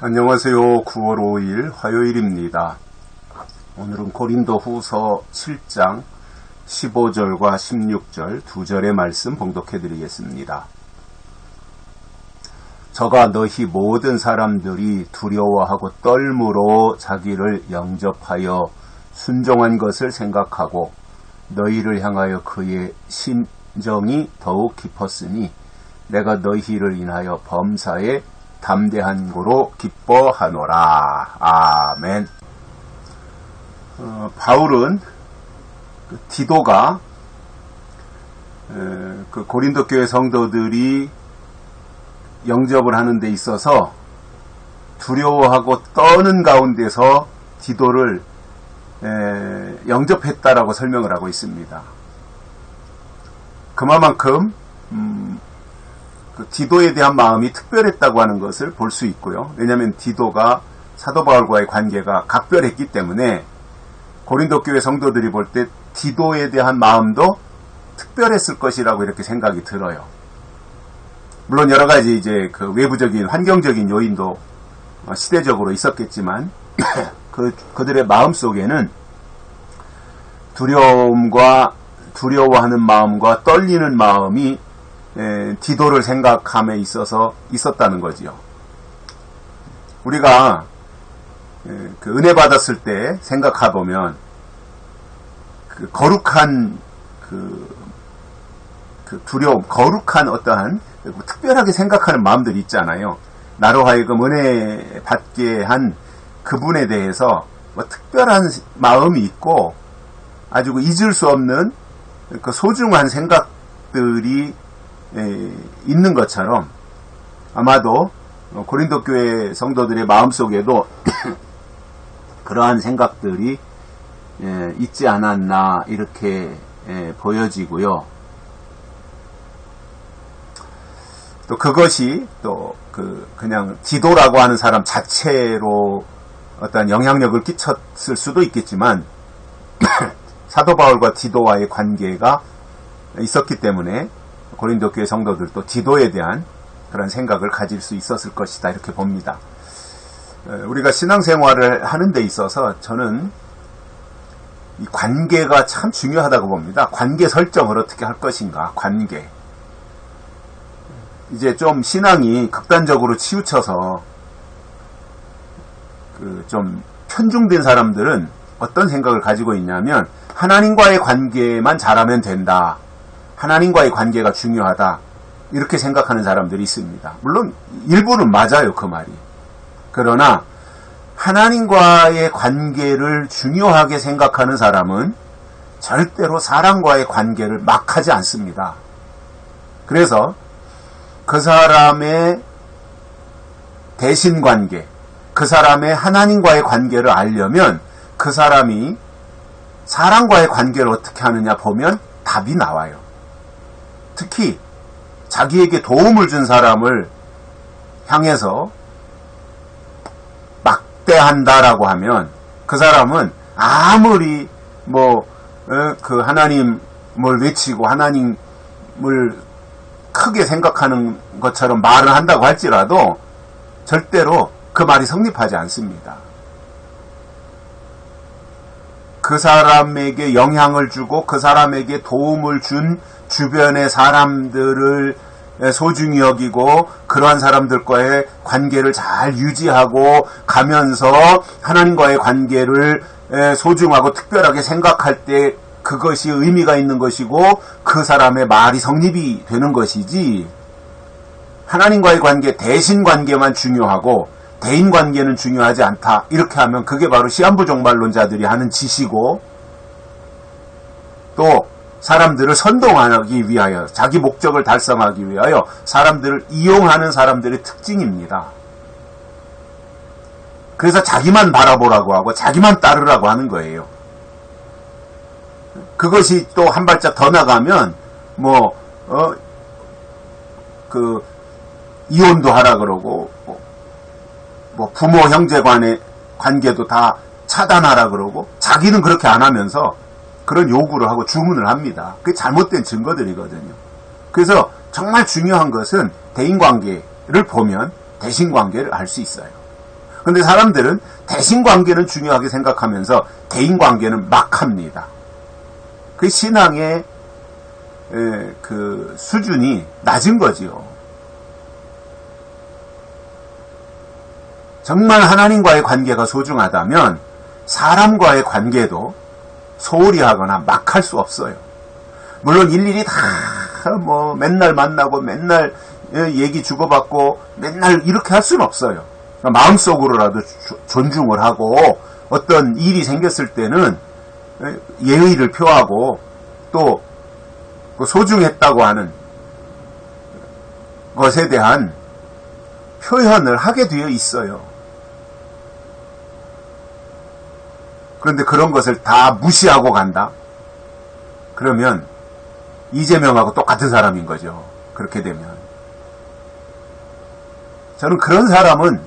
안녕하세요. 9월 5일 화요일입니다. 오늘은 고린도 후서 7장 15절과 16절 두 절의 말씀 봉독해 드리겠습니다. 저가 너희 모든 사람들이 두려워하고 떨므로 자기를 영접하여 순종한 것을 생각하고 너희를 향하여 그의 심정이 더욱 깊었으니 내가 너희를 인하여 범사에 담대한 고로 기뻐하노라. 아멘. 어, 바울은 그 디도가 에, 그 고린도 교회 성도들이 영접을 하는 데 있어서 두려워하고 떠는 가운데서 디도를 에, 영접했다라고 설명을 하고 있습니다. 그만큼 음, 그 디도에 대한 마음이 특별했다고 하는 것을 볼 수 있고요. 왜냐하면 디도가 사도 바울과의 관계가 각별했기 때문에 고린도 교회 성도들이 볼 때 디도에 대한 마음도 특별했을 것이라고 이렇게 생각이 들어요. 물론 여러 가지 이제 그 외부적인 환경적인 요인도 시대적으로 있었겠지만 그 그들의 마음 속에는 두려움과 두려워하는 마음과 떨리는 마음이 에, 디도를 생각함에 있어서 있었다는 거지요. 우리가 에, 그 은혜 받았을 때 생각해 보면 그 거룩한 그, 그 두려움, 거룩한 어떠한 특별하게 생각하는 마음들이 있잖아요. 나로 하여금 은혜 받게 한 그분에 대해서 뭐 특별한 마음이 있고 아주 잊을 수 없는 그 소중한 생각들이 있는 것처럼 아마도 고린도 교회 성도들의 마음속에도 그러한 생각들이 있지 않았나 이렇게 보여지고요. 또 그것이 또 그 그냥 디도라고 하는 사람 자체로 어떤 영향력을 끼쳤을 수도 있겠지만 사도 바울과 디도와의 관계가 있었기 때문에 고린도 교회 성도들도 디도에 대한 그런 생각을 가질 수 있었을 것이다 이렇게 봅니다. 우리가 신앙생활을 하는 데 있어서 저는 이 관계가 참 중요하다고 봅니다. 관계 설정을 어떻게 할 것인가, 관계. 이제 좀 신앙이 극단적으로 치우쳐서 그 좀 편중된 사람들은 어떤 생각을 가지고 있냐면 하나님과의 관계만 잘하면 된다. 하나님과의 관계가 중요하다. 이렇게 생각하는 사람들이 있습니다. 물론 일부는 맞아요, 그 말이. 그러나 하나님과의 관계를 중요하게 생각하는 사람은 절대로 사람과의 관계를 막 하지 않습니다. 그래서 그 사람의 대신 관계, 그 사람의 하나님과의 관계를 알려면 그 사람이 사람과의 관계를 어떻게 하느냐 보면 답이 나와요. 특히 자기에게 도움을 준 사람을 향해서 막대한다라고 하면 그 사람은 아무리 뭐 그 하나님을 외치고 하나님을 크게 생각하는 것처럼 말을 한다고 할지라도 절대로 그 말이 성립하지 않습니다. 그 사람에게 영향을 주고 그 사람에게 도움을 준 주변의 사람들을 소중히 여기고 그러한 사람들과의 관계를 잘 유지하고 가면서 하나님과의 관계를 소중하고 특별하게 생각할 때 그것이 의미가 있는 것이고 그 사람의 말이 성립이 되는 것이지. 하나님과의 관계 대신 관계만 중요하고 대인 관계는 중요하지 않다. 이렇게 하면 그게 바로 시한부 종말론자들이 하는 짓이고 또 사람들을 선동하기 위하여 자기 목적을 달성하기 위하여 사람들을 이용하는 사람들의 특징입니다. 그래서 자기만 바라보라고 하고 자기만 따르라고 하는 거예요. 그것이 또 한 발짝 더 나가면 뭐 어 그 이혼도 하라 그러고 뭐 뭐 부모 형제 간의 관계도 다 차단하라 그러고 자기는 그렇게 안 하면서 그런 요구를 하고 주문을 합니다. 그게 잘못된 증거들이거든요. 그래서 정말 중요한 것은 대인 관계를 보면 대신 관계를 알 수 있어요. 근데 사람들은 대신 관계는 중요하게 생각하면서 대인 관계는 막 합니다. 그 신앙의 에, 그 수준이 낮은 거지요. 정말 하나님과의 관계가 소중하다면 사람과의 관계도 소홀히 하거나 막 할 수 없어요. 물론 일일이 다 뭐 맨날 만나고 맨날 얘기 주고받고 맨날 이렇게 할 수는 없어요. 마음속으로라도 존중을 하고 어떤 일이 생겼을 때는 예의를 표하고 또그 소중했다고 하는 것에 대한 표현을 하게 되어 있어요. 그런데 그런 것을 다 무시하고 간다? 그러면 이재명하고 똑같은 사람인 거죠. 그렇게 되면. 저는 그런 사람은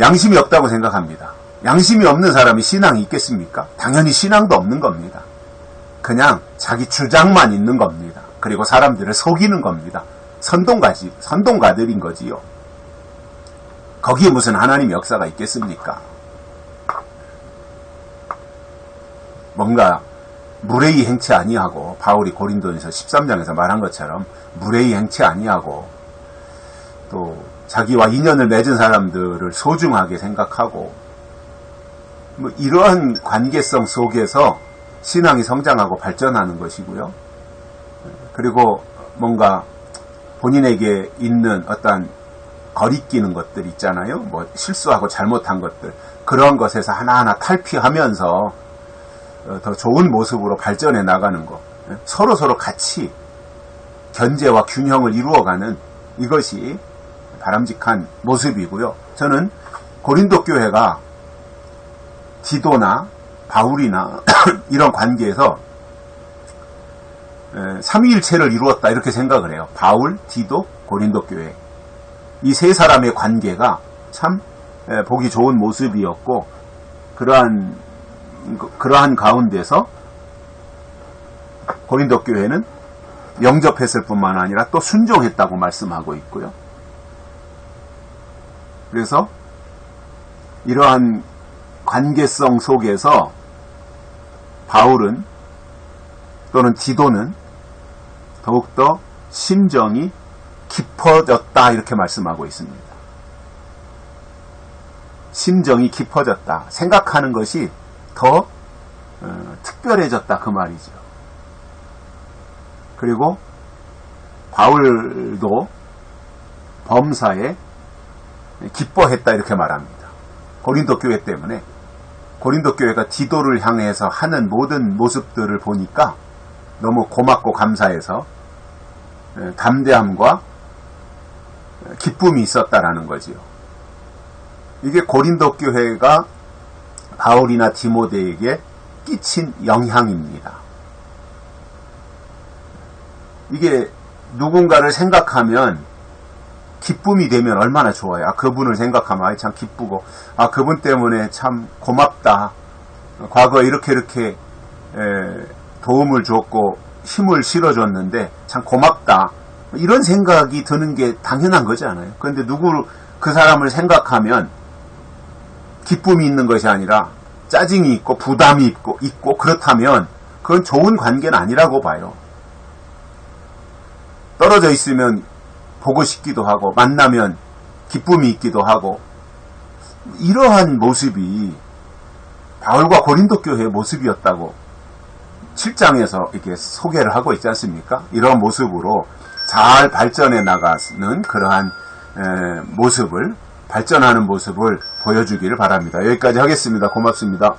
양심이 없다고 생각합니다. 양심이 없는 사람이 신앙이 있겠습니까? 당연히 신앙도 없는 겁니다. 그냥 자기 주장만 있는 겁니다. 그리고 사람들을 속이는 겁니다. 선동가지, 선동가들인 거지요. 거기에 무슨 하나님 역사가 있겠습니까? 뭔가 무례히 행치 아니하고 바울이 고린도에서 13장에서 말한 것처럼 무례히 행치 아니하고 또 자기와 인연을 맺은 사람들을 소중하게 생각하고 뭐 이러한 관계성 속에서 신앙이 성장하고 발전하는 것이고요. 그리고 뭔가 본인에게 있는 어떤 거리끼는 것들 있잖아요. 뭐 실수하고 잘못한 것들 그런 것에서 하나하나 탈피하면서 어, 더 좋은 모습으로 발전해 나가는 것 서로 서로 같이 견제와 균형을 이루어가는 이것이 바람직한 모습이고요. 저는 고린도 교회가 디도나 바울이나 이런 관계에서 삼위일체를 이루었다 이렇게 생각을 해요. 바울, 디도, 고린도 교회 이 세 사람의 관계가 참 보기 좋은 모습이었고 그러한 그러한 가운데서 고린도 교회는 영접했을 뿐만 아니라 또 순종했다고 말씀하고 있고요. 그래서 이러한 관계성 속에서 바울은 또는 디도는 더욱더 심정이 깊어졌다 이렇게 말씀하고 있습니다. 심정이 깊어졌다. 생각하는 것이 더 어, 특별해졌다 그 말이죠. 그리고 바울도 범사에 기뻐했다 이렇게 말합니다. 고린도 교회 때문에 고린도 교회가 디도를 향해서 하는 모든 모습들을 보니까 너무 고맙고 감사해서 담대함과 기쁨이 있었다라는 거지요. 이게 고린도 교회가 바울이나 디모데에게 끼친 영향입니다. 이게 누군가를 생각하면 기쁨이 되면 얼마나 좋아요. 아, 그분을 생각하면 아, 참 기쁘고 아 그분 때문에 참 고맙다. 과거에 이렇게 이렇게 에, 도움을 줬고 힘을 실어줬는데 참 고맙다. 이런 생각이 드는 게 당연한 거잖아요. 그런데 누구 그 사람을 생각하면 기쁨이 있는 것이 아니라 짜증이 있고 부담이 있고 있고 그렇다면 그건 좋은 관계는 아니라고 봐요. 떨어져 있으면 보고 싶기도 하고 만나면 기쁨이 있기도 하고 이러한 모습이 바울과 고린도 교회의 모습이었다고 7장에서 이렇게 소개를 하고 있지 않습니까? 이런 모습으로 잘 발전해 나가는 그러한 모습을 발전하는 모습을 보여주기를 바랍니다. 여기까지 하겠습니다. 고맙습니다.